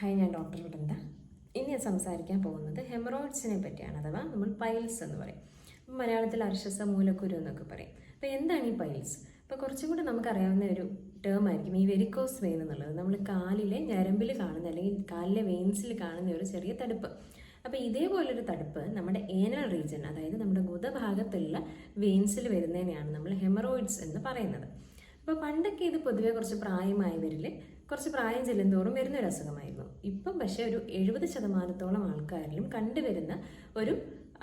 Hi ഞാൻ doctor Vrinda ഇനി സംസാരിക്കാൻ പോകുന്നത് ഹെമറോയിഡ്സിനെ പറ്റിയാണ് അഥവാ നമ്മൾ പൈൽസ് എന്ന് പറയും. മലയാളത്തിൽ അർശസ മൂലക്കുരു എന്നൊക്കെ പറയും. അപ്പോൾ എന്താണ് ഈ പൈൽസ് അപ്പോൾ കുറച്ചും കൂടി നമുക്കറിയാവുന്ന ഒരു ടേം ആയിരിക്കും ഈ വെരിക്കോസ് വെയിൻ എന്നുള്ളത്. നമ്മൾ കാലിലെ ഞരമ്പിൽ കാണുന്ന അല്ലെങ്കിൽ കാലിലെ വെയിൻസിൽ കാണുന്ന ഒരു ചെറിയ തടുപ്പ്. അപ്പോൾ ഇതേപോലൊരു തടുപ്പ് നമ്മുടെ ഏനൽ റീജൻ അതായത് നമ്മുടെ ഗുദഭാഗത്തുള്ള വെയിൻസിൽ വരുന്നതിനെയാണ് നമ്മൾ ഹെമറോയിഡ്സ് എന്ന് പറയുന്നത്. അപ്പോൾ പണ്ടൊക്കെ ഇത് പൊതുവെ കുറച്ച് പ്രായമായവരിൽ കുറച്ച് പ്രായം ചെല്ലുന്തോറും വരുന്ന ഒരു അസുഖമായിരുന്നു. ഇപ്പം പക്ഷേ ഒരു എഴുപത് ശതമാനത്തോളം ആൾക്കാരിലും കണ്ടുവരുന്ന ഒരു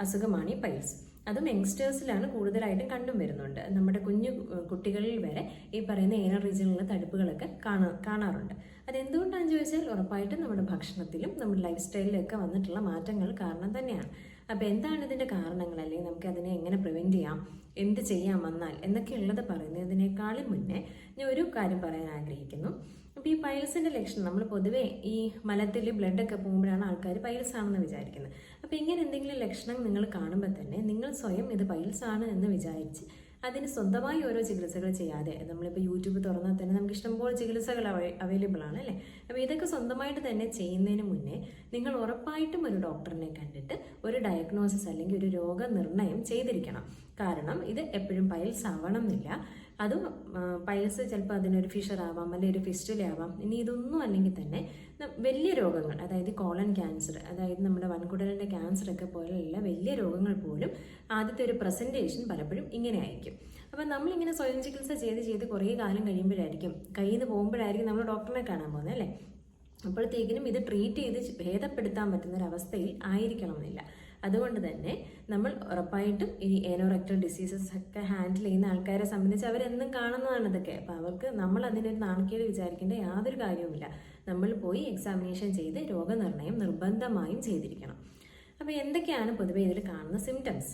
അസുഖമാണ് ഈ പൈൽസ്. അതും യങ്സ്റ്റേഴ്സിലാണ് കൂടുതലായിട്ടും കണ്ടും വരുന്നുണ്ട്. നമ്മുടെ കുഞ്ഞു കുട്ടികളിൽ വരെ ഈ പറയുന്ന ഏനർ റീജിയനിലുള്ള തടുപ്പുകളൊക്കെ കാണാ കാണാറുണ്ട്. അതെന്തുകൊണ്ടാണെന്ന് ചോദിച്ചാൽ ഉറപ്പായിട്ടും നമ്മുടെ ഭക്ഷണത്തിലും നമ്മുടെ ലൈഫ് സ്റ്റൈലിലൊക്കെ വന്നിട്ടുള്ള മാറ്റങ്ങൾ കാരണം തന്നെയാണ്. അപ്പോൾ എന്താണ് ഇതിന്റെ കാരണങ്ങൾ? അല്ലെങ്കിൽ നമുക്ക് അതിനെ എങ്ങനെ പ്രിവെന്റ് ചെയ്യാം? എന്ത് ചെയ്യാൻ വന്നാൽ? എന്നൊക്കെയുള്ളത് പറയുന്നതിനേക്കാളും മുന്നേ ഞാൻ ഒരു കാര്യം പറയാൻ ആഗ്രഹിക്കുന്നു. അപ്പോൾ ഈ പൈൽസിന്റെ ലക്ഷണം നമ്മൾ പൊതുവേ ഈ മലത്തിൽ ബ്ലഡൊക്കെ പോകുമ്പോഴാണ് ആൾക്കാർ പൈൽസ് ആണെന്ന് വിചാരിക്കുന്നത്. അപ്പോൾ ഇങ്ങനെ എന്തെങ്കിലും ലക്ഷണം നിങ്ങൾ കാണുമ്പോൾ തന്നെ നിങ്ങൾ സ്വയം ഇത് പൈൽസ് ആണ് എന്ന് വിചാരിച്ച് അതിന് സ്വന്തമായി ഓരോ ചികിത്സകൾ ചെയ്യാതെ നമ്മളിപ്പോൾ യൂട്യൂബ് തുറന്നാൽ തന്നെ നമുക്ക് ഇഷ്ടംപോലെ ചികിത്സകൾ അവൈലബിൾ ആണ് അല്ലേ? അപ്പോൾ ഇതൊക്കെ സ്വന്തമായിട്ട് തന്നെ ചെയ്യുന്നതിന് മുന്നേ നിങ്ങൾ ഉറപ്പായിട്ടും ഒരു ഡോക്ടറിനെ കണ്ടിട്ട് ഒരു ഡയഗ്നോസിസ് അല്ലെങ്കിൽ ഒരു രോഗനിർണയം ചെയ്തിരിക്കണം. കാരണം ഇത് എപ്പോഴും പൈൽസ് ആവണം എന്നില്ല അതും പൈൽസ് ചിലപ്പോൾ അതിനൊരു ഫിഷർ ആവാം അല്ലെങ്കിൽ ഒരു ഫിസ്റ്റുല ആവാം ഇനി ഇതൊന്നും അല്ലെങ്കിൽ തന്നെ വലിയ രോഗങ്ങൾ അതായത് കോളൻ ക്യാൻസർ അതായത് നമ്മുടെ വൻകുടലിന്റെ ക്യാൻസർ ഒക്കെ പോലെയുള്ള വലിയ രോഗങ്ങൾ പോലും ആദ്യത്തെ ഒരു പ്രസന്റേഷൻ പലപ്പോഴും ഇങ്ങനെ ആയിരിക്കും. അപ്പം നമ്മളിങ്ങനെ സ്വയം ചികിത്സ ചെയ്ത് ചെയ്ത് കുറേ കാലം കഴിയുമ്പോഴായിരിക്കും കയ്യിൽ നിന്ന് പോകുമ്പോഴായിരിക്കും നമ്മൾ ഡോക്ടറിനെ കാണാൻ പോകുന്നത് അല്ലേ? അപ്പോഴത്തേക്കിനും ഇത് ട്രീറ്റ് ചെയ്ത് ഭേദപ്പെടുത്താൻ പറ്റുന്ന ഒരു അവസ്ഥയിൽ ആയിരിക്കണമെന്നില്ല. അതുകൊണ്ട് തന്നെ നമ്മൾ ഉറപ്പായിട്ടും ഈ ഏനോറക്ടൽ ഡിസീസസ് ഒക്കെ ഹാൻഡിൽ ചെയ്യുന്ന ആൾക്കാരെ സംബന്ധിച്ച് അവരെന്നും കാണുന്നതാണ് ഇതൊക്കെ. അപ്പോൾ അവർക്ക് നമ്മൾ അതിനൊരു നാണക്കേട് വിചാരിക്കേണ്ട യാതൊരു കാര്യവുമില്ല. നമ്മൾ പോയി എക്സാമിനേഷൻ ചെയ്ത് രോഗനിർണയം നിർബന്ധമായും ചെയ്തിരിക്കണം. അപ്പോൾ എന്തൊക്കെയാണ് പൊതുവേ ഇതിൽ കാണുന്ന സിംറ്റംസ്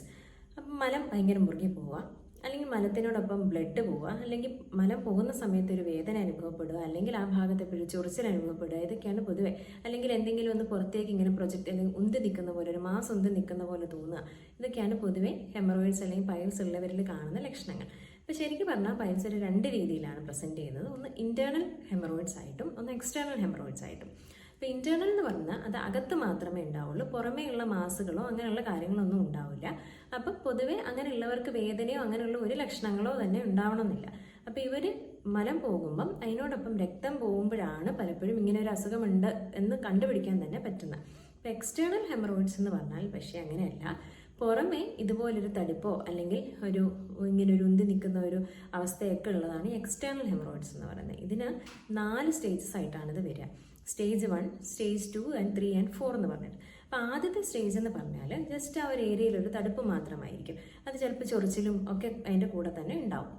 അപ്പം മലം ഭയങ്കര മുറുകി പോവുക അല്ലെങ്കിൽ മലത്തിനോടൊപ്പം ബ്ലഡ് പോവുക അല്ലെങ്കിൽ മലം പോകുന്ന സമയത്ത് ഒരു വേദന അനുഭവപ്പെടുക അല്ലെങ്കിൽ ആ ഭാഗത്തെ എപ്പോഴും ചൊറിച്ചിൽ അനുഭവപ്പെടുക ഇതൊക്കെയാണ് പൊതുവെ. അല്ലെങ്കിൽ എന്തെങ്കിലും ഒന്ന് പുറത്തേക്ക് ഇങ്ങനെ പ്രൊജക്റ്റ് അല്ലെങ്കിൽ ഉന്തി നിൽക്കുന്ന പോലെ ഒരു മാസം ഉന്തി നിൽക്കുന്ന പോലെ തോന്നുക. ഇതൊക്കെയാണ് പൊതുവെ ഹെമറോയിഡ്സ് അല്ലെങ്കിൽ പൈൽസ് ഉള്ളവരിൽ കാണുന്ന ലക്ഷണങ്ങൾ. അപ്പോൾ ശരിക്കും പറഞ്ഞാൽ പൈൽസ് ഒരു രണ്ട് രീതിയിലാണ് പ്രസന്റ് ചെയ്യുന്നത്. ഒന്ന് ഇന്റേർണൽ ഹെമറോയിഡ്സ് ആയിട്ടും ഒന്ന് എക്സ്റ്റേണൽ ഹെമറോയിഡ്സ് ആയിട്ടും. അപ്പോൾ ഇന്റേർണൽ എന്ന് പറഞ്ഞാൽ അത് അകത്ത് മാത്രമേ ഉണ്ടാവുള്ളൂ. പുറമേയുള്ള മാസുകളോ അങ്ങനെയുള്ള കാര്യങ്ങളൊന്നും ഉണ്ടാവില്ല. അപ്പം പൊതുവേ അങ്ങനെയുള്ളവർക്ക് വേദനയോ അങ്ങനെയുള്ള ഒരു ലക്ഷണങ്ങളോ തന്നെ ഉണ്ടാവണമെന്നില്ല. അപ്പോൾ ഇവർ മലം പോകുമ്പം അതിനോടൊപ്പം രക്തം പോകുമ്പോഴാണ് പലപ്പോഴും ഇങ്ങനെ ഒരു അസുഖമുണ്ട് എന്ന് കണ്ടുപിടിക്കാൻ തന്നെ പറ്റുന്നത്. അപ്പോൾ എക്സ്റ്റേണൽ ഹെമറോയിഡ്സ് എന്ന് പറഞ്ഞാൽ പക്ഷേ അങ്ങനെയല്ല. പുറമേ ഇതുപോലൊരു തടിപ്പോ അല്ലെങ്കിൽ ഒരു ഇങ്ങനെ ഒരു ഉന്തി നിൽക്കുന്ന ഒരു അവസ്ഥയൊക്കെ ഉള്ളതാണ് എക്സ്റ്റേണൽ ഹെമറോയിഡ്സ് എന്ന് പറയുന്നത്. ഇതിന് നാല് സ്റ്റേജസ് ആയിട്ടാണ് ഇത് വരിക. Stage one stage two and three and four എന്ന് പറഞ്ഞിട്ട്. അപ്പോൾ ആദ്യത്തെ സ്റ്റേജ് എന്ന് പറഞ്ഞാൽ ജസ്റ്റ് ആ ഒരു ഏരിയയിൽ ഒരു തടുപ്പ് മാത്രമായിരിക്കും. അത് ചിലപ്പോൾ ചൊറിച്ചിലും ഒക്കെ അതിന്റെ കൂടെ തന്നെ ഉണ്ടാവും.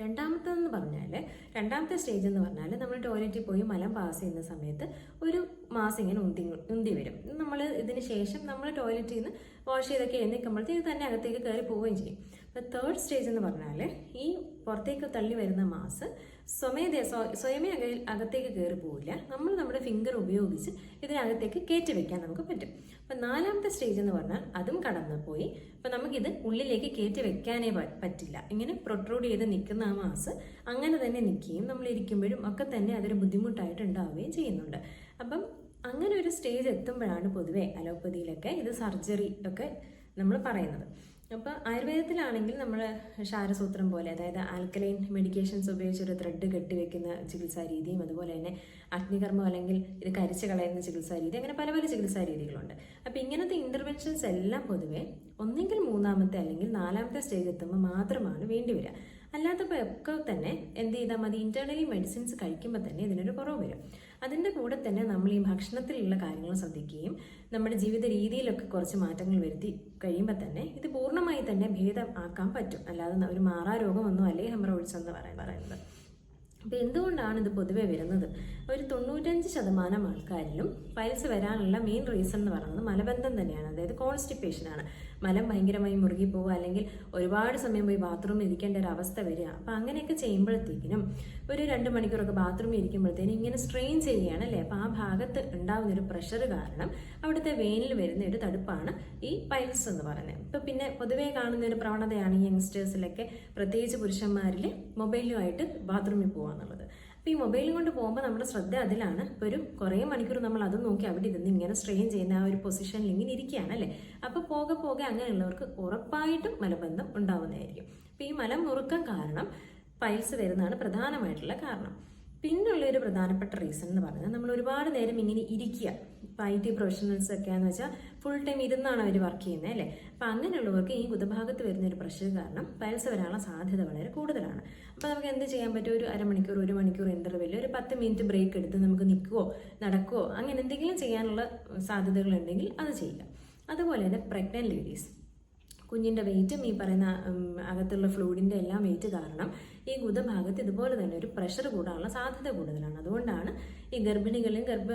രണ്ടാമത്തെന്ന് പറഞ്ഞാൽ രണ്ടാമത്തെ സ്റ്റേജ് എന്ന് പറഞ്ഞാൽ നമ്മൾ ടോയ്ലറ്റിൽ പോയി മലം പാസ് ചെയ്യുന്ന സമയത്ത് ഒരു മാസം ഇങ്ങനെ ഉന്തി ഉന്തി വരും. നമ്മൾ ഇതിന് ശേഷം നമ്മൾ ടോയ്ലറ്റിൽ നിന്ന് വാഷ് ചെയ്തൊക്കെ എഴുന്നേക്കുമ്പോഴത്തേക്ക് തന്നെ അകത്തേക്ക് കയറി പോവുകയും ചെയ്യും. അപ്പോൾ തേർഡ് സ്റ്റേജ് എന്ന് പറഞ്ഞാൽ ഈ പുറത്തേക്ക് തള്ളി വരുന്ന മാസ് സ്വമേധ സ്വയമേ അക അകത്തേക്ക് കയറി പോവില്ല. നമ്മൾ നമ്മുടെ ഫിംഗർ ഉപയോഗിച്ച് ഇതിനകത്തേക്ക് കയറ്റി വെക്കാൻ നമുക്ക് പറ്റും. അപ്പം നാലാമത്തെ സ്റ്റേജ് എന്ന് പറഞ്ഞാൽ അതും കടന്നു പോയി അപ്പം നമുക്കിത് ഉള്ളിലേക്ക് കയറ്റി വെക്കാനേ പറ്റില്ല. ഇങ്ങനെ പ്രൊട്രൂഡ് ചെയ്ത് നിൽക്കുന്ന ആ മാസ് അങ്ങനെ തന്നെ നിൽക്കുകയും നമ്മൾ ഇരിക്കുമ്പോഴും ഒക്കെ തന്നെ അതൊരു ബുദ്ധിമുട്ടായിട്ട് ഉണ്ടാവുകയും ചെയ്യുന്നുണ്ട്. അപ്പം അങ്ങനെ ഒരു സ്റ്റേജ് എത്തുമ്പോഴാണ് പൊതുവേ അലോപ്പതിയിലൊക്കെ ഇത് സർജറി ഒക്കെ നമ്മൾ പറയുന്നത്. അപ്പോൾ ആയുർവേദത്തിലാണെങ്കിൽ നമ്മൾ ക്ഷാരസൂത്രം പോലെ അതായത് ആൽക്കലൈൻ മെഡിക്കേഷൻസ് ഉപയോഗിച്ച് ഒരു ത്രെഡ് കെട്ടിവെക്കുന്ന ചികിത്സാ രീതിയും അതുപോലെ തന്നെ അഗ്നികർമ്മം അല്ലെങ്കിൽ ഇത് കരിച്ച് കളയുന്ന ചികിത്സാ രീതി അങ്ങനെ പല പല ചികിത്സാ രീതികളുണ്ട്. അപ്പോൾ ഇങ്ങനത്തെ ഇന്റർവെൻഷൻസ് എല്ലാം പൊതുവെ ഒന്നെങ്കിൽ മൂന്നാമത്തെ അല്ലെങ്കിൽ നാലാമത്തെ സ്റ്റേജ് എത്തുമ്പോൾ മാത്രമാണ് വേണ്ടി വരിക. അല്ലാത്തപ്പോൾ ഒക്കെ തന്നെ എന്ത് ചെയ്താൽ മതി ഇന്റേണലി മെഡിസിൻസ് കഴിക്കുമ്പോൾ തന്നെ ഇതിനൊരു കുറവ് വരും. അതിന്റെ കൂടെ തന്നെ നമ്മൾ ഈ ഭക്ഷണത്തിലുള്ള കാര്യങ്ങൾ ശ്രദ്ധിക്കുകയും നമ്മുടെ ജീവിത രീതിയിലൊക്കെ കുറച്ച് മാറ്റങ്ങൾ വരുത്തി കഴിയുമ്പോൾ തന്നെ ഇത് പൂർണമായി തന്നെ ഭേദം ആക്കാൻ പറ്റും. അല്ലാതെ ഒരു മാറാ രോഗമൊന്നും അല്ലേ ഹെമറോയിഡ്സ് എന്ന് പറയാൻ പറയുന്നത്. അപ്പോൾ എന്തുകൊണ്ടാണ് ഇത് പൊതുവെ വരുന്നത്? ഒരു തൊണ്ണൂറ്റഞ്ച് ശതമാനം ആൾക്കാരിലും പൈൽസ് വരാനുള്ള മെയിൻ റീസൺ എന്ന് പറയുന്നത് മലബന്ധം തന്നെയാണ്. അതായത് കോൺസ്റ്റിപ്പേഷൻ ആണ്. മലം ഭയങ്കരമായി മുറുകി പോവുക അല്ലെങ്കിൽ ഒരുപാട് സമയം പോയി ബാത്റൂമിൽ ഇരിക്കേണ്ട ഒരു അവസ്ഥ വരിക. അപ്പം അങ്ങനെയൊക്കെ ചെയ്യുമ്പോഴത്തേക്കിനും ഒരു രണ്ട് മണിക്കൂറൊക്കെ ബാത്റൂമിൽ ഇരിക്കുമ്പോഴത്തേനും ഇങ്ങനെ സ്ട്രെയിൻ ചെയ്യുകയാണ് അല്ലേ? അപ്പം ആ ഭാഗത്ത് ഉണ്ടാകുന്ന ഒരു പ്രഷർ കാരണം അവിടുത്തെ വെയിനിൽ വരുന്ന ഒരു തടുപ്പാണ് ഈ പൈൽസ് എന്ന് പറയുന്നത്. ഇപ്പം പിന്നെ പൊതുവേ കാണുന്ന ഒരു പ്രവണതയാണ് യങ്സ്റ്റേഴ്സിലൊക്കെ പ്രത്യേകിച്ച് പുരുഷന്മാരിൽ മൊബൈലുമായിട്ട് ബാത്റൂമിൽ പോകുക എന്നുള്ളത്. ഈ മൊബൈലും കൊണ്ട് പോകുമ്പോൾ നമ്മുടെ ശ്രദ്ധ അതിലാണ്. ഇപ്പോൾ ഒരു കുറേ മണിക്കൂർ നമ്മൾ അത് നോക്കി അവിടെ ഇരുന്ന് ഇങ്ങനെ സ്ട്രെയിൻ ചെയ്യുന്ന ആ ഒരു പൊസിഷനിൽ ഇങ്ങനെ ഇരിക്കുകയാണ് അല്ലേ? അപ്പോൾ പോകെ പോകെ അങ്ങനെയുള്ളവർക്ക് ഉറപ്പായിട്ടും മലബന്ധം ഉണ്ടാവുന്നതായിരിക്കും. അപ്പോൾ ഈ മലം മുറുക്കം കാരണം പൈൽസ് വരുന്നതാണ് പ്രധാനമായിട്ടുള്ള കാരണം. പിന്നുള്ള ഒരു പ്രധാനപ്പെട്ട റീസൺ എന്ന് പറഞ്ഞാൽ നമ്മൾ ഒരുപാട് നേരം ഇങ്ങനെ ഇരിക്കുക. ഇപ്പം ഐ ടി പ്രൊഫഷണൽസ് ഒക്കെ എന്ന് വെച്ചാൽ ഫുൾ ടൈം ഇരുന്നാണ് അവർ വർക്ക് ചെയ്യുന്നത് അല്ലേ? അപ്പോൾ അങ്ങനെയുള്ളവർക്ക് ഈ കുതഭാഗത്ത് വരുന്ന ഒരു പ്രഷർ കാരണം പൈൽസ് വരാനുള്ള സാധ്യത വളരെ കൂടുതലാണ്. അപ്പോൾ നമുക്ക് എന്ത് ചെയ്യാൻ പറ്റും? ഒരു അരമണിക്കൂർ ഒരു മണിക്കൂർ ഇന്റർവെല്ലിൽ ഒരു പത്ത് മിനിറ്റ് ബ്രേക്ക് എടുത്ത് നമുക്ക് നിൽക്കുവോ നടക്കുവോ അങ്ങനെ എന്തെങ്കിലും ചെയ്യാനുള്ള സാധ്യതകളുണ്ടെങ്കിൽ അത് ചെയ്യുക. അതുപോലെ തന്നെ പ്രഗ്നന്റ് ലേഡീസ് കുഞ്ഞിന്റെ വെയിറ്റും ഈ പറയുന്ന അകത്തുള്ള ഫ്ലൂയിഡിന്റെ എല്ലാം വെയിറ്റ് കാരണം ഈ ഗുദഭാഗത്ത് ഇതുപോലെ തന്നെ ഒരു പ്രഷർ കൂടാനുള്ള സാധ്യത കൂടുതലാണ്. അതുകൊണ്ടാണ് ഈ ഗർഭിണികളിലും ഗർഭ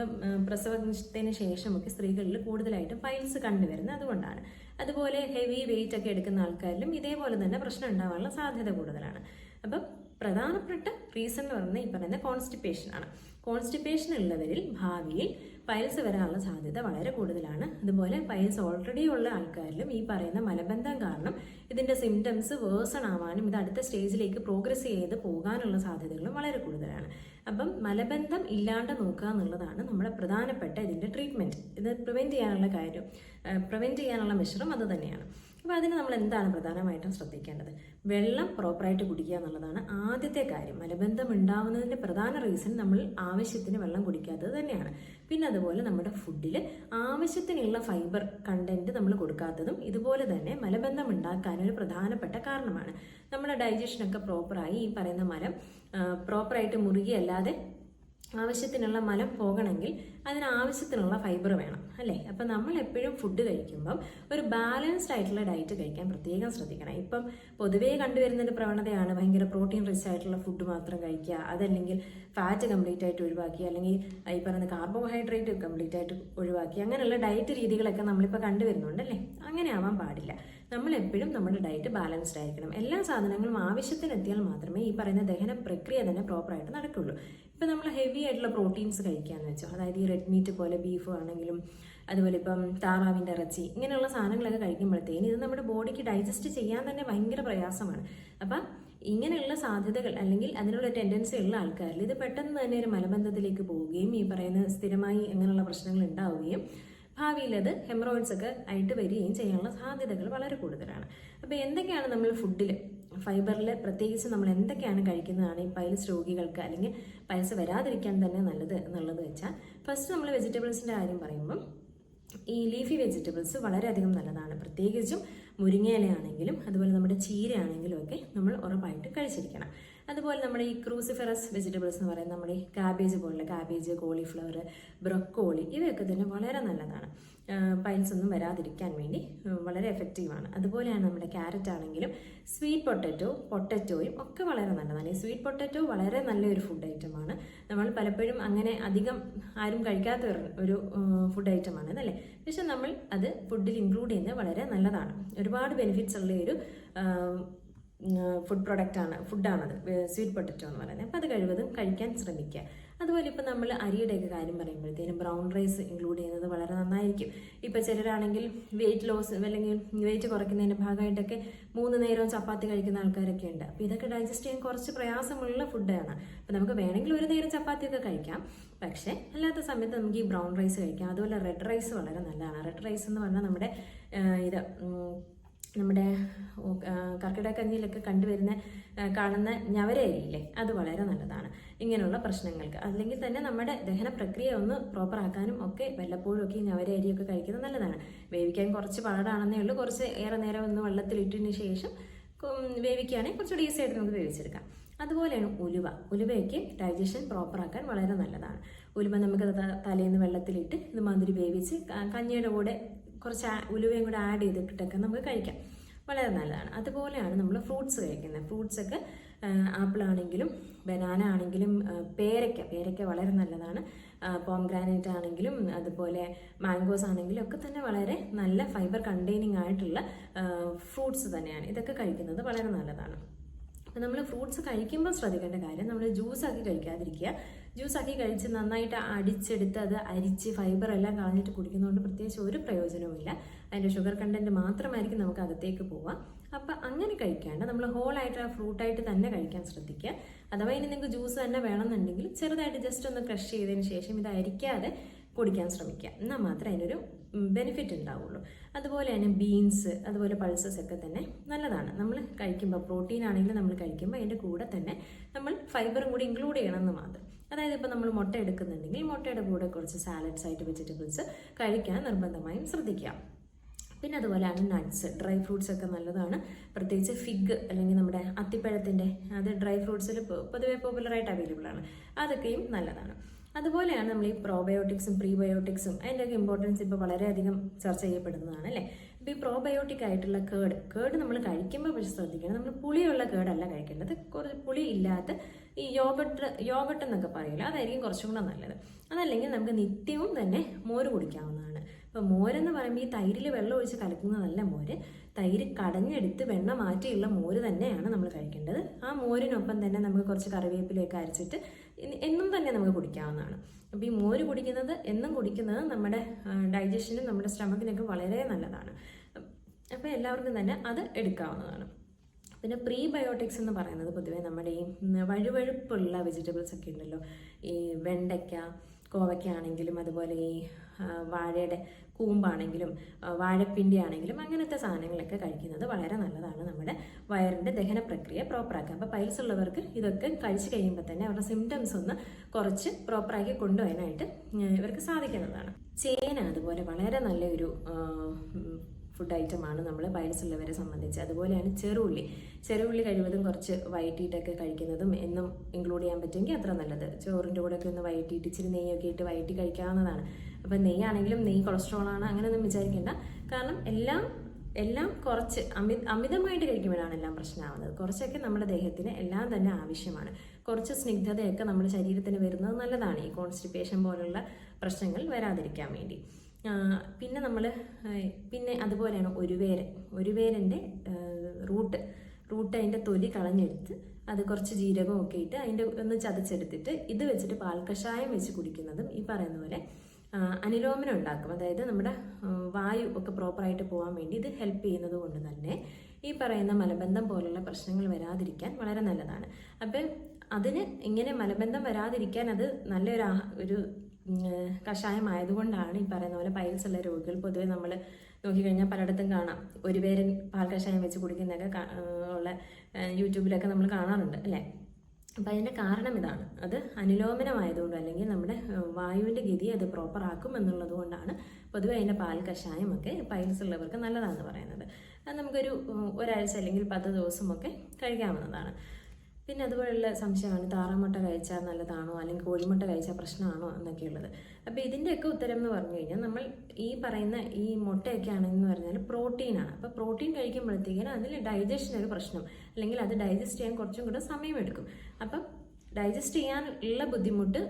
പ്രസവത്തിന് ശേഷമൊക്കെ സ്ത്രീകളിൽ കൂടുതലായിട്ടും പൈൽസ് കണ്ടുവരുന്നത്. അതുകൊണ്ടാണ്. അതുപോലെ ഹെവി വെയിറ്റ് ഒക്കെ എടുക്കുന്ന ആൾക്കാരിലും ഇതേപോലെ തന്നെ പ്രശ്നം ഉണ്ടാവാനുള്ള സാധ്യത കൂടുതലാണ്. അപ്പം പ്രധാനപ്പെട്ട റീസൺ എന്ന് പറയുന്നത് ഈ പറയുന്ന കോൺസ്റ്റിപ്പേഷൻ ആണ്. കോൺസ്റ്റിപ്പേഷൻ ഉള്ളവരിൽ ഭാവിയിൽ പൈൽസ് വരാനുള്ള സാധ്യത വളരെ കൂടുതലാണ്. അതുപോലെ പൈൽസ് ഓൾറെഡി ഉള്ള ആൾക്കാരിലും ഈ പറയുന്ന മലബന്ധം കാരണം ഇതിന്റെ സിംറ്റംസ് വേഴ്സൺ ആവാനും ഇത് അടുത്ത സ്റ്റേജിലേക്ക് പ്രോഗ്രസ് ചെയ്ത് പോകാനുള്ള സാധ്യതകളും വളരെ കൂടുതലാണ്. അപ്പം മലബന്ധം ഇല്ലാണ്ട് നോക്കുക എന്നുള്ളതാണ് നമ്മുടെ പ്രധാനപ്പെട്ട ഇതിന്റെ ട്രീറ്റ്മെന്റ് ഇത് പ്രിവെന്റ് ചെയ്യാനുള്ള കാര്യം പ്രിവെന്റ് ചെയ്യാനുള്ള മെഷറും അത് തന്നെയാണ്. അപ്പോൾ അതിന് നമ്മൾ എന്താണ് പ്രധാനമായിട്ടും ശ്രദ്ധിക്കേണ്ടത്? വെള്ളം പ്രോപ്പറായിട്ട് കുടിക്കുക എന്നുള്ളതാണ് ആദ്യത്തെ കാര്യം. മലബന്ധം ഉണ്ടാവുന്നതിന്റെ പ്രധാന റീസൺ നമ്മൾ ആവശ്യത്തിന് വെള്ളം കുടിക്കാത്തത് തന്നെയാണ്. പിന്നെ അതുപോലെ നമ്മുടെ ഫുഡിൽ ആവശ്യത്തിനുള്ള ഫൈബർ കണ്ടന്റ് നമ്മൾ കൊടുക്കാത്തതും ഇതുപോലെ തന്നെ മലബന്ധം ഉണ്ടാക്കാൻ ഒരു പ്രധാനപ്പെട്ട കാരണമാണ്. നമ്മുടെ ഡൈജഷനൊക്കെ പ്രോപ്പറായി ഈ പറയുന്ന മലം പ്രോപ്പറായിട്ട് മുറുകിയല്ലാതെ ആവശ്യത്തിനുള്ള മലം പോകണമെങ്കിൽ അതിന് ആവശ്യത്തിനുള്ള ഫൈബർ വേണം അല്ലേ? അപ്പം നമ്മൾ എപ്പോഴും ഫുഡ് കഴിക്കുമ്പം ഒരു ബാലൻസ്ഡ് ആയിട്ടുള്ള ഡയറ്റ് കഴിക്കാൻ പ്രത്യേകം ശ്രദ്ധിക്കണം. ഇപ്പം പൊതുവേ കണ്ടുവരുന്ന ഒരു പ്രവണതയാണ് ഭയങ്കര പ്രോട്ടീൻ റിച്ച് ആയിട്ടുള്ള ഫുഡ് മാത്രം കഴിക്കുക അതല്ലെങ്കിൽ ഫാറ്റ് കംപ്ലീറ്റ് ആയിട്ട് ഒഴിവാക്കി അല്ലെങ്കിൽ ഈ പറയുന്ന കാർബോഹൈഡ്രേറ്റ് കംപ്ലീറ്റ് ആയിട്ട് ഒഴിവാക്കി അങ്ങനെയുള്ള ഡയറ്റ് രീതികളൊക്കെ നമ്മളിപ്പോൾ കണ്ടുവരുന്നുണ്ട് അല്ലേ? അങ്ങനെ ആവാൻ പാടില്ല. നമ്മൾ എപ്പോഴും നമ്മുടെ ഡയറ്റ് ബാലൻസ്ഡ് ആയിരിക്കണം. എല്ലാ സാധനങ്ങളും ആവശ്യത്തിനെത്തിയാൽ മാത്രമേ ഈ പറയുന്ന ദഹന പ്രക്രിയ തന്നെ പ്രോപ്പറായിട്ട് നടക്കുള്ളൂ. ഇപ്പം നമ്മൾ ഹെവി ആയിട്ടുള്ള പ്രോട്ടീൻസ് കഴിക്കാമെന്ന് വെച്ചോ. അതായത് ഈ റെഡ് മീറ്റ് പോലെ ബീഫ് ആണെങ്കിലും അതുപോലെ ഇപ്പം താറാവിന്റെ ഇറച്ചി ഇങ്ങനെയുള്ള സാധനങ്ങളൊക്കെ കഴിക്കുമ്പോഴത്തേന് ഇത് നമ്മുടെ ബോഡിക്ക് ഡൈജസ്റ്റ് ചെയ്യാൻ തന്നെ ഭയങ്കര പ്രയാസമാണ്. അപ്പം ഇങ്ങനെയുള്ള സാധ്യതകൾ അല്ലെങ്കിൽ അതിനുള്ള ടെൻഡൻസി ഉള്ള ആൾക്കാരിൽ ഇത് പെട്ടെന്ന് തന്നെ ഒരു മലബന്ധത്തിലേക്ക് പോവുകയും ഈ പറയുന്ന സ്ഥിരമായി അങ്ങനെയുള്ള പ്രശ്നങ്ങൾ ഉണ്ടാവുകയും ഭാവിയിൽ അത് ഹെമറോയിഡ്സ് ഒക്കെ ആയിട്ട് വരികയും ചെയ്യാനുള്ള സാധ്യതകൾ വളരെ കൂടുതലാണ്. അപ്പോൾ എന്തൊക്കെയാണ് നമ്മൾ ഫുഡിൽ ഫൈബറിൽ പ്രത്യേകിച്ച് നമ്മൾ എന്തൊക്കെയാണ് കഴിക്കുന്നതാണ് ഈ പൈൽസ് രോഗികൾക്ക് അല്ലെങ്കിൽ പൈൽസ് വരാതിരിക്കാൻ തന്നെ നല്ലത് എന്നുള്ളത് വെച്ചാൽ ഫസ്റ്റ് നമ്മൾ വെജിറ്റബിൾസിന്റെ കാര്യം പറയുമ്പം ഈ ലീഫി വെജിറ്റബിൾസ് വളരെയധികം നല്ലതാണ്. പ്രത്യേകിച്ചും മുരിങ്ങയിലയാണെങ്കിലും അതുപോലെ നമ്മുടെ ചീരയാണെങ്കിലും ഒക്കെ നമ്മൾ ഉറപ്പായിട്ട് കഴിച്ചിരിക്കണം. അതുപോലെ നമ്മുടെ ഈ ക്രൂസിഫെറസ് വെജിറ്റബിൾസ് എന്ന് പറയുന്നത് നമ്മുടെ ഈ കാബേജ് പോലുള്ള കാബേജ് കോളിഫ്ലവർ ബ്രൊക്കോളി ഇവയൊക്കെ തന്നെ വളരെ നല്ലതാണ്. പൈൽസ് ഒന്നും വരാതിരിക്കാൻ വേണ്ടി വളരെ എഫക്റ്റീവാണ് അതുപോലെയാണ് നമ്മുടെ ക്യാരറ്റ് ആണെങ്കിലും സ്വീറ്റ് പൊട്ടറ്റോ പൊട്ടറ്റോയും ഒക്കെ വളരെ നല്ലതാണ്. ഈ സ്വീറ്റ് പൊട്ടറ്റോ വളരെ നല്ലൊരു ഫുഡ് ഐറ്റമാണ് നമ്മൾ പലപ്പോഴും അങ്ങനെ അധികം ആരും കഴിക്കാത്ത ഒരു- ഫുഡ് ഐറ്റമാണ് അല്ലേ? പക്ഷെ നമ്മൾ അത് ഫുഡിൽ ഇൻക്ലൂഡ് ചെയ്യുന്നത് വളരെ നല്ലതാണ്. ഒരുപാട് ബെനിഫിറ്റ്സ് ഉള്ള ഒരു ഫുഡ് പ്രൊഡക്റ്റാണ് ഫുഡാണത് സ്വീറ്റ് പൊട്ടറ്റോ എന്ന് പറയുന്നത്. അപ്പോൾ അത് കഴിവതും കഴിക്കാൻ ശ്രമിക്കുക. അതുപോലെ ഇപ്പോൾ നമ്മൾ അരിയുടെയൊക്കെ കാര്യം പറയുമ്പോഴത്തേനും ബ്രൗൺ റൈസ് ഇൻക്ലൂഡ് ചെയ്യുന്നത് വളരെ നന്നായിരിക്കും. ഇപ്പോൾ ചിലരാണെങ്കിൽ വെയിറ്റ് ലോസ് അല്ലെങ്കിൽ വെയിറ്റ് കുറയ്ക്കുന്നതിന്റെ ഭാഗമായിട്ടൊക്കെ മൂന്ന് നേരവും ചപ്പാത്തി കഴിക്കുന്ന ആൾക്കാരൊക്കെ ഉണ്ട്. അപ്പോൾ ഇതൊക്കെ ഡൈജസ്റ്റ് ചെയ്യാൻ കുറച്ച് പ്രയാസമുള്ള ഫുഡാണ് അപ്പോൾ നമുക്ക് വേണമെങ്കിൽ ഒരു നേരം ചപ്പാത്തിയൊക്കെ കഴിക്കാം. പക്ഷേ അല്ലാത്ത സമയത്ത് നമുക്ക് ഈ ബ്രൗൺ റൈസ് കഴിക്കാം. അതുപോലെ റെഡ് റൈസ് വളരെ നല്ലതാണ്. റെഡ് റൈസ് എന്ന് പറഞ്ഞാൽ നമ്മുടെ ഇത് നമ്മുടെ ഓ, കർക്കിടക കഞ്ഞിയിലൊക്കെ കണ്ടുവരുന്ന കാണുന്ന ഞവരയില്ലേ അത് വളരെ നല്ലതാണ്. ഇങ്ങനെയുള്ള പ്രശ്നങ്ങൾക്ക്. അല്ലെങ്കിൽ തന്നെ നമ്മുടെ ദഹന പ്രക്രിയ ഒന്ന് പ്രോപ്പർ ആക്കാനും ഒക്കെ വല്ലപ്പോഴും ഒക്കെ ഈ ഞവര അരിയൊക്കെ കഴിക്കുന്നത് നല്ലതാണ്. വേവിക്കാൻ കുറച്ച് പാടാണെന്നേ ഉള്ളൂ. കുറച്ച് ഏറെ നേരം ഒന്ന് വെള്ളത്തിലിട്ടതിന് ശേഷം വേവിക്കുകയാണെങ്കിൽ കുറച്ചുകൂടി ഈസി ആയിട്ട് നമുക്ക് വേവിച്ചെടുക്കാം. അതുപോലെയാണ് ഉലുവ. ഉലുവയ്ക്ക് ഡൈജഷൻ പ്രോപ്പറാക്കാൻ വളരെ നല്ലതാണ്. ഉലുവ നമുക്ക് തലേന്ന് വെള്ളത്തിലിട്ട് ഇതുമാതിരി വേവിച്ച് ക- കഞ്ഞിയുടെ കൂടെ കുറച്ച് ഉലുവയും കൂടെ ആഡ് ചെയ്തിട്ടൊക്കെ നമുക്ക് കഴിക്കാം. വളരെ നല്ലതാണ്. അതുപോലെയാണ് നമ്മൾ ഫ്രൂട്ട്സ് കഴിക്കുന്നത്. ഫ്രൂട്ട്സൊക്കെ ആപ്പിളാണെങ്കിലും ബനാന ആണെങ്കിലും പേരയ്ക്ക. പേരയ്ക്ക വളരെ നല്ലതാണ്. പോംഗ്രാനൈറ്റ് ആണെങ്കിലും അതുപോലെ മാംഗോസ് ആണെങ്കിലും ഒക്കെ തന്നെ വളരെ നല്ല ഫൈബർ കണ്ടെയ്നിങ് ആയിട്ടുള്ള ഫ്രൂട്ട്സ് തന്നെയാണ്. ഇതൊക്കെ കഴിക്കുന്നത് വളരെ നല്ലതാണ്. അപ്പം നമ്മൾ ഫ്രൂട്ട്സ് കഴിക്കുമ്പോൾ ശ്രദ്ധിക്കേണ്ട കാര്യം നമ്മൾ ജ്യൂസ് ആക്കി കഴിക്കാതിരിക്കുക. ജ്യൂസ് ആക്കി കഴിച്ച് നന്നായിട്ട് അടിച്ചെടുത്ത് അത് അരിച്ച് ഫൈബർ എല്ലാം കളഞ്ഞിട്ട് കുടിക്കുന്നതുകൊണ്ട് പ്രത്യേകിച്ച് ഒരു പ്രയോജനവുമില്ല അതിന്റെ ഷുഗർ കണ്ടന്റ് മാത്രമായിരിക്കും നമുക്ക് അകത്തേക്ക് പോവാം. അപ്പം അങ്ങനെ കഴിക്കാണ്ട് നമ്മൾ ഹോളായിട്ട് ആ ഫ്രൂട്ടായിട്ട് തന്നെ കഴിക്കാൻ ശ്രദ്ധിക്കുക. അഥവാ ഇനി നിങ്ങൾക്ക് ജ്യൂസ് തന്നെ വേണമെന്നുണ്ടെങ്കിൽ ചെറുതായിട്ട് ജസ്റ്റ് ഒന്ന് ക്രഷ് ചെയ്തതിന് ശേഷം ഇത് അരിക്കാതെ കുടിക്കാൻ ശ്രമിക്കുക. എന്നാൽ മാത്രമേ അതിനൊരു ബെനിഫിറ്റ് ഉണ്ടാവുള്ളൂ. അതുപോലെ തന്നെ ബീൻസ് അതുപോലെ പൾസസ് ഒക്കെ തന്നെ നല്ലതാണ്. നമ്മൾ കഴിക്കുമ്പോൾ പ്രോട്ടീൻ ആണെങ്കിലും നമ്മൾ കഴിക്കുമ്പോൾ അതിന്റെ കൂടെ തന്നെ നമ്മൾ ഫൈബറും കൂടി ഇൻക്ലൂഡ് ചെയ്യണമെന്ന് മാത്രം. അതായത് ഇപ്പോൾ നമ്മൾ മുട്ട എടുക്കുന്നുണ്ടെങ്കിൽ മുട്ടയുടെ കൂടെ കുറച്ച് സാലഡ്സ് ആയിട്ട് വെജിറ്റബിൾസ് കഴിക്കാൻ നിർബന്ധമായും ശ്രദ്ധിക്കാം. പിന്നെ അതുപോലെയാണ് നട്ട്സ് ഡ്രൈ ഫ്രൂട്ട്സ് ഒക്കെ നല്ലതാണ്. പ്രത്യേകിച്ച് ഫിഗ് അല്ലെങ്കിൽ നമ്മുടെ അത്തിപ്പഴത്തിന്റെ അത് ഡ്രൈ ഫ്രൂട്ട്സിൽ പൊതുവെ പോപ്പുലറായിട്ട് അവൈലബിൾ ആണ്. അതൊക്കെയും നല്ലതാണ്. അതുപോലെയാണ് നമ്മൾ ഈ പ്രോബയോട്ടിക്സും പ്രീബയോട്ടിക്സും അതിന്റെയൊക്കെ ഇമ്പോർട്ടൻസ് ഇപ്പോൾ വളരെയധികം ചർച്ച ചെയ്യപ്പെടുന്നതാണ് അല്ലേ? ഇപ്പോൾ ഈ പ്രോബയോട്ടിക് ആയിട്ടുള്ള കേട് കേട് നമ്മൾ കഴിക്കുമ്പോൾ പക്ഷേ ശ്രദ്ധിക്കണം. നമ്മൾ പുളിയുള്ള കേടല്ല കഴിക്കേണ്ടത്. കുറച്ച് പുളി ഇല്ലാത്ത ഈ യോഗട്ട് യോഗട്ട് എന്നൊക്കെ പറയില്ല? അതായിരിക്കും കുറച്ചും കൂടെ നല്ലത്. അതല്ലെങ്കിൽ നമുക്ക് നിത്യവും തന്നെ മോര് കുടിക്കാവുന്നതാണ്. അപ്പോൾ മോരെന്ന് പറയുമ്പോൾ ഈ തൈരിൽ വെള്ളം ഒഴിച്ച് കലക്കുന്നതല്ല മോര്. തൈര് കടഞ്ഞെടുത്ത് വെണ്ണ മാറ്റിയുള്ള മോര് തന്നെയാണ് നമ്മൾ കഴിക്കേണ്ടത്. ആ മോരിനൊപ്പം തന്നെ നമുക്ക് കുറച്ച് കറിവേപ്പിലയൊക്കെ അരച്ചിട്ട് എന്നും തന്നെ നമുക്ക് കുടിക്കാവുന്നതാണ്. അപ്പോൾ ഈ മോര് കുടിക്കുന്നത് എന്നും കുടിക്കുന്നത് നമ്മുടെ ഡൈജഷനും നമ്മുടെ സ്റ്റമക്കിനൊക്കെ വളരെ നല്ലതാണ്. അപ്പോൾ എല്ലാവർക്കും തന്നെ അത് എടുക്കാവുന്നതാണ്. പിന്നെ പ്രീബയോട്ടിക്സ് എന്ന് പറയുന്നത് പൊതുവെ നമ്മുടെ ഈ വഴുവഴുപ്പുള്ള വെജിറ്റബിൾസ് ഒക്കെ ഉണ്ടല്ലോ. ഈ വെണ്ടയ്ക്ക കോവയ്ക്ക ആണെങ്കിലും അതുപോലെ ഈ വാഴയുടെ കൂമ്പാണെങ്കിലും വാഴപ്പിണ്ടി ആണെങ്കിലും അങ്ങനത്തെ സാധനങ്ങളൊക്കെ കഴിക്കുന്നത് വളരെ നല്ലതാണ് നമ്മുടെ വയറിന്റെ ദഹന പ്രക്രിയ പ്രോപ്പറാക്കുക അപ്പോൾ പൈൽസ് ഉള്ളവർക്ക് ഇതൊക്കെ കഴിച്ചു കഴിയുമ്പോൾ തന്നെ അവരുടെ സിംറ്റംസ് ഒന്ന് കുറച്ച് പ്രോപ്പറാക്കി കൊണ്ടുപോകാനായിട്ട് ഇവർക്ക് സാധിക്കുന്നതാണ്. ചേന അതുപോലെ വളരെ നല്ലൊരു ഫുഡ് ഐറ്റം ഐറ്റമാണ് നമ്മൾ പൈൽസ് ഉള്ളവരെ സംബന്ധിച്ച്. അതുപോലെയാണ് ചെറുള്ളി ചെറുള്ളി കഴിവതും കുറച്ച് വയറ്റിയിട്ടൊക്കെ കഴിക്കുന്നതും എന്നും ഇൻക്ലൂഡ് ചെയ്യാൻ പറ്റുമെങ്കിൽ അത്ര നല്ലത്. ചോറിന്റെ കൂടെയൊക്കെ ഒന്ന് വയറ്റിയിട്ട് ഇച്ചിരി നെയ്യൊക്കെ ഇട്ട് വയറ്റി കഴിക്കാവുന്നതാണ്. അപ്പം നെയ്യാണെങ്കിലും നെയ്യ് കൊളസ്ട്രോൾ ആണ് അങ്ങനെയൊന്നും വിചാരിക്കേണ്ട. കാരണം എല്ലാം എല്ലാം കുറച്ച് അമി അമിതമായിട്ട് കഴിക്കുമ്പോഴാണ് എല്ലാം പ്രശ്നമാവുന്നത്. കുറച്ചൊക്കെ നമ്മുടെ ദേഹത്തിന് എല്ലാം തന്നെ ആവശ്യമാണ്. കുറച്ച് സ്നിഗ്ധതയൊക്കെ നമ്മുടെ ശരീരത്തിന് വരുന്നത് നല്ലതാണ് ഈ കോൺസ്റ്റിപ്പേഷൻ പോലുള്ള പ്രശ്നങ്ങൾ വരാതിരിക്കാൻ വേണ്ടി. പിന്നെ നമ്മൾ പിന്നെ അതുപോലെയാണ് ഒരുവേരൻ ഒരുവേരന്റെ റൂട്ട് റൂട്ട് അതിന്റെ തൊലി കളഞ്ഞെടുത്ത് അത് കുറച്ച് ജീരകമൊക്കെ ഇട്ട് അതിന്റെ ഒന്ന് ചതച്ചെടുത്തിട്ട് ഇത് വെച്ചിട്ട് പാൽക്കഷായം വെച്ച് കുടിക്കുന്നതും ഈ പറയുന്ന പോലെ അനുലോമനം ഉണ്ടാക്കും അതായത് നമ്മുടെ വായു ഒക്കെ പ്രോപ്പറായിട്ട് പോകാൻ വേണ്ടി ഇത് ഹെൽപ്പ് ചെയ്യുന്നത് കൊണ്ട് തന്നെ ഈ പറയുന്ന മലബന്ധം പോലുള്ള പ്രശ്നങ്ങൾ വരാതിരിക്കാൻ വളരെ നല്ലതാണ്. അപ്പം അതിന് ഇങ്ങനെ മലബന്ധം വരാതിരിക്കാൻ അത് നല്ലൊരു ഒരു കഷായമായതുകൊണ്ടാണ് ഈ പറയുന്ന പോലെ പൈൽസ് ഉള്ള രോഗികൾ പൊതുവെ നമ്മൾ നോക്കിക്കഴിഞ്ഞാൽ പലയിടത്തും കാണാം. ഒരു പേരൻ പാൽ കഷായം വെച്ച് കുടിക്കുന്നതൊക്കെ ഉള്ള യൂട്യൂബിലൊക്കെ നമ്മൾ കാണാറുണ്ട് അല്ലേ? അപ്പം അതിന്റെ കാരണം ഇതാണ്. അത് അനുലോമനമായതുകൊണ്ട് അല്ലെങ്കിൽ നമ്മുടെ വായുവിന്റെ ഗതി അത് പ്രോപ്പർ ആക്കും എന്നുള്ളത് കൊണ്ടാണ് പൊതുവെ അതിന്റെ പാൽ കഷായമൊക്കെ പൈൽസ് ഉള്ളവർക്ക് നല്ലതാണെന്ന് പറയുന്നത്. അത് നമുക്കൊരു ഒരാഴ്ച അല്ലെങ്കിൽ പത്ത് ദിവസമൊക്കെ കഴിക്കാവുന്നതാണ്. പിന്നെ അതുപോലുള്ള സംശയമാണ് താറാമുട്ട കഴിച്ചാൽ നല്ലതാണോ അല്ലെങ്കിൽ കോഴിമുട്ട കഴിച്ചാൽ പ്രശ്നമാണോ എന്നൊക്കെയുള്ളത്. അപ്പോൾ ഇതിന്റെയൊക്കെ ഉത്തരം എന്ന് പറഞ്ഞു കഴിഞ്ഞാൽ നമ്മൾ ഈ പറയുന്ന ഈ മുട്ടയൊക്കെ ആണെന്ന് പറഞ്ഞാൽ പ്രോട്ടീനാണ് അപ്പോൾ പ്രോട്ടീൻ കഴിക്കുമ്പോഴത്തേക്കിനും അതിൽ ഒരു പ്രശ്നം. അല്ലെങ്കിൽ അത് ഡൈജസ്റ്റ് ചെയ്യാൻ കുറച്ചും കൂടെ സമയമെടുക്കും. അപ്പം ഡൈജസ്റ്റ് ചെയ്യാൻ ഉള്ള ബുദ്ധിമുട്ട്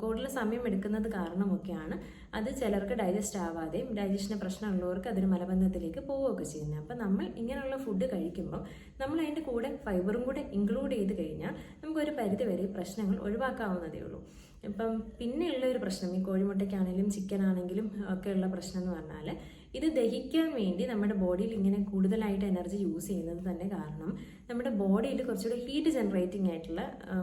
കൂടുതൽ സമയം എടുക്കുന്നത് കാരണമൊക്കെയാണ്. അത് ചിലർക്ക് ഡൈജസ്റ്റ് ആവാതെയും ഡൈജഷന് പ്രശ്നമുള്ളവർക്ക് അതിന് മലബന്ധത്തിലേക്ക് പോവുകയൊക്കെ ചെയ്യുന്നത്. അപ്പം നമ്മൾ ഇങ്ങനെയുള്ള ഫുഡ് കഴിക്കുമ്പോൾ നമ്മൾ അതിന്റെ കൂടെ ഫൈബറും കൂടെ ഇൻക്ലൂഡ് ചെയ്ത് കഴിഞ്ഞാൽ നമുക്കൊരു പരിധി വരെ പ്രശ്നങ്ങൾ ഒഴിവാക്കാവുന്നതേ ഉള്ളൂ. ഇപ്പം പിന്നെയുള്ള ഒരു പ്രശ്നം ഈ കോഴിമുട്ടയ്ക്കാണെങ്കിലും ചിക്കൻ ആണെങ്കിലും ഒക്കെയുള്ള പ്രശ്നം എന്ന് പറഞ്ഞാൽ ഇത് ദഹിക്കാൻ വേണ്ടി നമ്മുടെ ബോഡിയിൽ ഇങ്ങനെ കൂടുതലായിട്ട് എനർജി യൂസ് ചെയ്യുന്നത് തന്നെ കാരണം നമ്മുടെ ബോഡിയിൽ കുറച്ചുകൂടി ഹീറ്റ് ജനറേറ്റിംഗ് ആയിട്ടുള്ള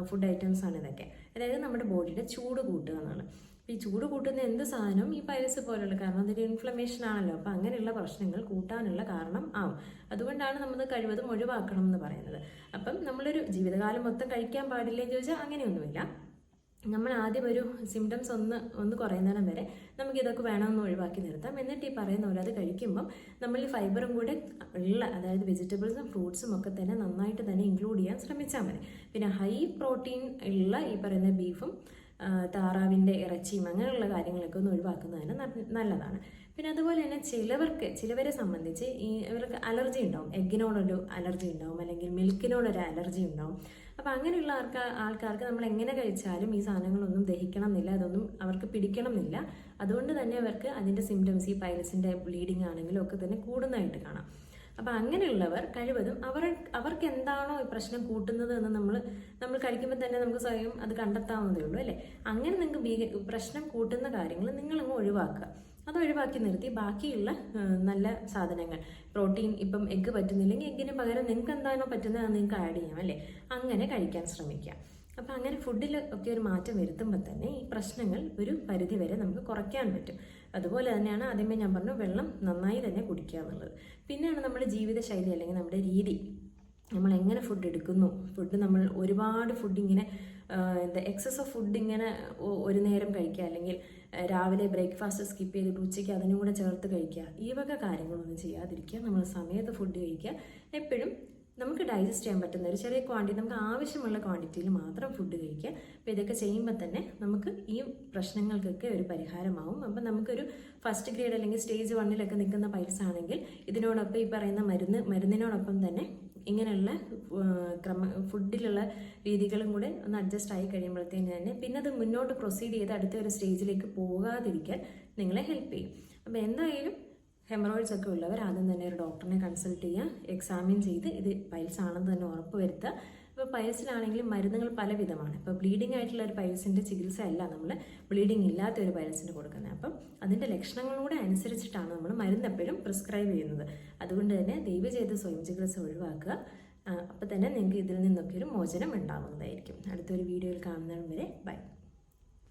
ഫുഡ് ഐറ്റംസ് ആണ് ഇതൊക്കെ. അതായത് നമ്മുടെ ബോഡിയുടെ ചൂട് കൂട്ടുക എന്നാണ്. ഈ ചൂട് കൂട്ടുന്ന എന്ത് സാധനവും ഈ പൈൽസ് പോലെയുള്ള കാരണം അതിന്റെ ഇൻഫ്ലമേഷൻ ആണല്ലോ. അപ്പോൾ അങ്ങനെയുള്ള പ്രശ്നങ്ങൾ കൂട്ടാനുള്ള കാരണം ആവും. അതുകൊണ്ടാണ് നമ്മൾ കഴിവതും ഒഴിവാക്കണം എന്ന് പറയുന്നത്. അപ്പം നമ്മളൊരു ജീവിതകാലം മൊത്തം കഴിക്കാൻ പാടില്ലേ എന്ന് ചോദിച്ചാൽ അങ്ങനെയൊന്നുമില്ല. നമ്മൾ ആദ്യം ഒരു സിംറ്റംസ് ഒന്ന് ഒന്ന് കുറയുന്നതിനും വരെ നമുക്ക് ഇതൊക്കെ വേണമെന്ന് ഒഴിവാക്കി നിർത്താം. എന്നിട്ട് ഈ പറയുന്ന പോലെ അത് കഴിക്കുമ്പം നമ്മൾ ഈ ഫൈബറും കൂടെ ഉള്ള അതായത് വെജിറ്റബിൾസും ഫ്രൂട്ട്സും ഒക്കെ തന്നെ നന്നായിട്ട് തന്നെ ഇൻക്ലൂഡ് ചെയ്യാൻ ശ്രമിച്ചാൽ മതി. പിന്നെ ഹൈ പ്രോട്ടീൻ ഉള്ള ഈ പറയുന്ന ബീഫും താറാവിന്റെ ഇറച്ചിയും അങ്ങനെയുള്ള കാര്യങ്ങളൊക്കെ ഒന്ന് ഒഴിവാക്കുന്നതിന് നല്ലതാണ്. പിന്നെ അതുപോലെ തന്നെ ചിലവർക്ക് ചിലവരെ സംബന്ധിച്ച് ഈ ഇവർക്ക് അലർജി ഉണ്ടാവും. എഗ്ഗിനോടൊരു അലർജി ഉണ്ടാവും. അല്ലെങ്കിൽ മിൽക്കിനോടൊരു അലർജി ഉണ്ടാവും. അപ്പോൾ അങ്ങനെയുള്ള ആൾക്കാർ ആൾക്കാർക്ക് നമ്മൾ എങ്ങനെ കഴിച്ചാലും ഈ സാധനങ്ങളൊന്നും ദഹിക്കണം എന്നില്ല അതൊന്നും അവർക്ക് പിടിക്കണം എന്നില്ല അതുകൊണ്ട് തന്നെ അവർക്ക് അതിന്റെ സിംറ്റംസ് ഈ പൈലസിന്റെ ബ്ലീഡിങ് ആണെങ്കിലും ഒക്കെ തന്നെ കൂടുന്നതായിട്ട് കാണാം. അപ്പം അങ്ങനെയുള്ളവർ കഴിവതും അവർ അവർക്ക് എന്താണോ ഈ പ്രശ്നം കൂട്ടുന്നത് എന്ന് നമ്മൾ നമ്മൾ കഴിക്കുമ്പോൾ തന്നെ നമുക്ക് സ്വയം അത് കണ്ടെത്താവുന്നതേ ഉള്ളൂ അല്ലേ? അങ്ങനെ നിങ്ങൾക്ക് പ്രശ്നം കൂട്ടുന്ന കാര്യങ്ങൾ നിങ്ങളങ്ങ് ഒഴിവാക്കുക. അത് ഒഴിവാക്കി നിർത്തി. ബാക്കിയുള്ള നല്ല സാധനങ്ങൾ. പ്രോട്ടീൻ ഇപ്പം എഗ്ഗ് പറ്റുന്നില്ലെങ്കിൽ എഗ്ഗിന് പകരം നിങ്ങൾക്ക് എന്താണോ പറ്റുന്നത് അത് നിങ്ങൾക്ക് ആഡ് ചെയ്യാം അല്ലേ? അങ്ങനെ കഴിക്കാൻ ശ്രമിക്കുക അപ്പം അങ്ങനെ ഫുഡിൽ ഒക്കെ ഒരു മാറ്റം വരുത്തുമ്പോൾ തന്നെ ഈ പ്രശ്നങ്ങൾ ഒരു പരിധി വരെ നമുക്ക് കുറയ്ക്കാൻ പറ്റും. അതുപോലെ തന്നെയാണ് ആദ്യമേ ഞാൻ പറഞ്ഞു വെള്ളം നന്നായി തന്നെ കുടിക്കുക എന്നുള്ളത്. പിന്നെയാണ് നമ്മുടെ ജീവിതശൈലി അല്ലെങ്കിൽ നമ്മുടെ രീതി. നമ്മൾ എങ്ങനെ ഫുഡ് എടുക്കുന്നു? ഫുഡ് നമ്മൾ ഒരുപാട് ഫുഡ് ഇങ്ങനെ എന്താ എക്സസ് ഓഫ് ഫുഡ് ഇങ്ങനെ ഒരു നേരം കഴിക്കുക. അല്ലെങ്കിൽ രാവിലെ ബ്രേക്ക്ഫാസ്റ്റ് സ്കിപ്പ് ചെയ്തിട്ട് ഉച്ചയ്ക്ക് അതിനും കൂടെ ചേർത്ത് കഴിക്കുക. ഈ വക കാര്യങ്ങളൊന്നും ചെയ്യാതിരിക്കുക. നമ്മൾ സമയത്ത് ഫുഡ് കഴിക്കുക. എപ്പോഴും നമുക്ക് ഡൈജസ്റ്റ് ചെയ്യാൻ പറ്റുന്ന ഒരു ചെറിയ ക്വാണ്ടിറ്റി നമുക്ക് ആവശ്യമുള്ള ക്വാണ്ടിറ്റിയിൽ മാത്രം ഫുഡ് കഴിക്കുക. അപ്പോൾ ഇതൊക്കെ ചെയ്യുമ്പോൾ തന്നെ നമുക്ക് ഈ പ്രശ്നങ്ങൾക്കൊക്കെ ഒരു പരിഹാരമാവും. അപ്പം നമുക്കൊരു ഫസ്റ്റ് ഗ്രേഡ് അല്ലെങ്കിൽ സ്റ്റേജ് വണ്ണിലൊക്കെ നിൽക്കുന്ന പൈൽസ് ആണെങ്കിൽ ഇതിനോടൊപ്പം ഈ പറയുന്ന മരുന്ന് മരുന്നിനോടൊപ്പം തന്നെ ഇങ്ങനെയുള്ള ക്രമ ഫുഡിലുള്ള രീതികളും കൂടെ ഒന്ന് അഡ്ജസ്റ്റ് ആയി കഴിയുമ്പോഴത്തേന് തന്നെ പിന്നെ അത് മുന്നോട്ട് പ്രൊസീഡ് ചെയ്ത് അടുത്ത ഒരു സ്റ്റേജിലേക്ക് പോകാതിരിക്കാൻ നിങ്ങളെ ഹെൽപ്പ് ചെയ്യും. അപ്പോൾ എന്തായാലും ഹെമറോയിഡ്സ് ഒക്കെ ഉള്ളവർ ആദ്യം തന്നെ ഒരു ഡോക്ടറിനെ കൺസൾട്ട് ചെയ്യുക എക്സാമിൻ ചെയ്ത് ഇത് പൈൽസ് ആണെന്ന് തന്നെ ഉറപ്പ് വരുത്തുക. ഇപ്പോൾ പൈൽസിലാണെങ്കിലും മരുന്നുകൾ പലവിധമാണ്. ഇപ്പോൾ ബ്ലീഡിംഗ് ആയിട്ടുള്ള ഒരു പൈൽസിന്റെ ചികിത്സ അല്ല നമ്മൾ ബ്ലീഡിംഗ് ഇല്ലാത്ത ഒരു പൈൽസിന് കൊടുക്കുന്നത്. അപ്പം അതിന്റെ ലക്ഷണങ്ങളൂടെ അനുസരിച്ചിട്ടാണ് നമ്മൾ മരുന്ന് എപ്പോഴും പ്രിസ്ക്രൈബ് ചെയ്യുന്നത്. അതുകൊണ്ട് തന്നെ ദൈവ ചെയ്ത സ്വയം ചികിത്സ ഒഴിവാക്കുക. അപ്പോൾ തന്നെ നിങ്ങൾക്ക് ഇതിൽ നിന്നൊക്കെ ഒരു മോചനം ഉണ്ടാകുന്നതായിരിക്കും അടുത്തൊരു വീഡിയോയിൽ കാണുന്നതും വരെ ബൈ.